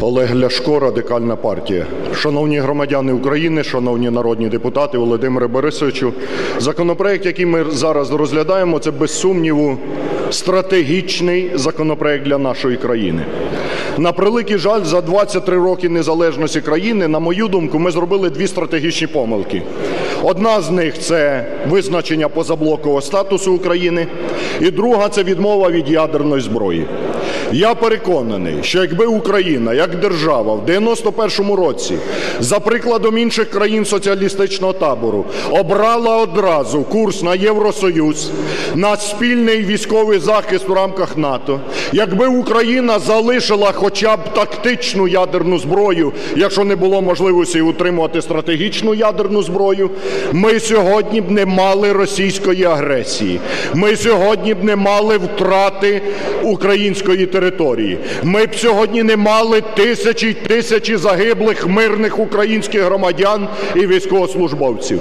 Олег Ляшко, Радикальна партія. Шановні громадяни України, шановні народні депутати, Володимире Борисовичу, законопроект, який ми зараз розглядаємо, це без сумніву стратегічний законопроект для нашої країни. На превеликий жаль, за 23 роки незалежності країни, на мою думку, ми зробили дві стратегічні помилки. Одна з них це визначення позаблокового статусу України, і друга це відмова від ядерної зброї. Я переконаний, що якби Україна як держава в 91-му році, за прикладом інших країн соціалістичного табору, обрала одразу курс на Євросоюз, на спільний військовий захист в рамках НАТО, якби Україна залишила хоча б тактичну ядерну зброю, якщо не було можливості утримувати стратегічну ядерну зброю, ми сьогодні б не мали російської агресії. Ми сьогодні б не мали втрати української території. Ми б сьогодні не мали тисячі й тисячі загиблих мирних українських громадян і військовослужбовців.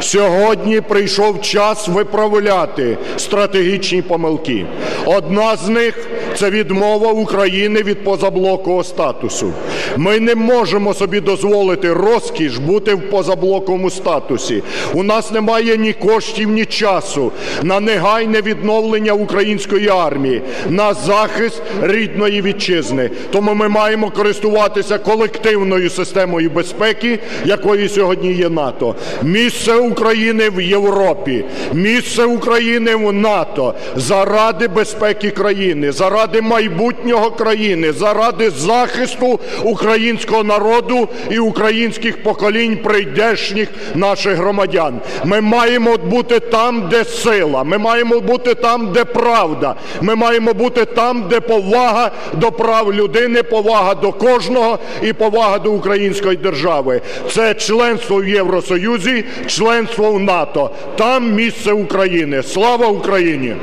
Сьогодні прийшов час виправляти стратегічні помилки. Одна з них це відмова України від позаблокового статусу. Ми не можемо собі дозволити розкіш бути в позаблоковому статусі. У нас немає ні коштів, ні часу на негайне відновлення української армії, на захист рідної вітчизни. Тому ми маємо користуватися колективною системою безпеки, якою сьогодні є НАТО. Місце України в Європі, місце України в НАТО заради безпеки країни, заради майбутнього країни, заради захисту українського народу і українських поколінь прийдешніх наших громадян. Ми маємо бути там, де сила, ми маємо бути там, де правда, ми маємо бути там, де повага до прав людини, повага до кожного і повага до української держави. Це членство в Євросоюзі, членство в НАТО. Там місце України. Слава Україні!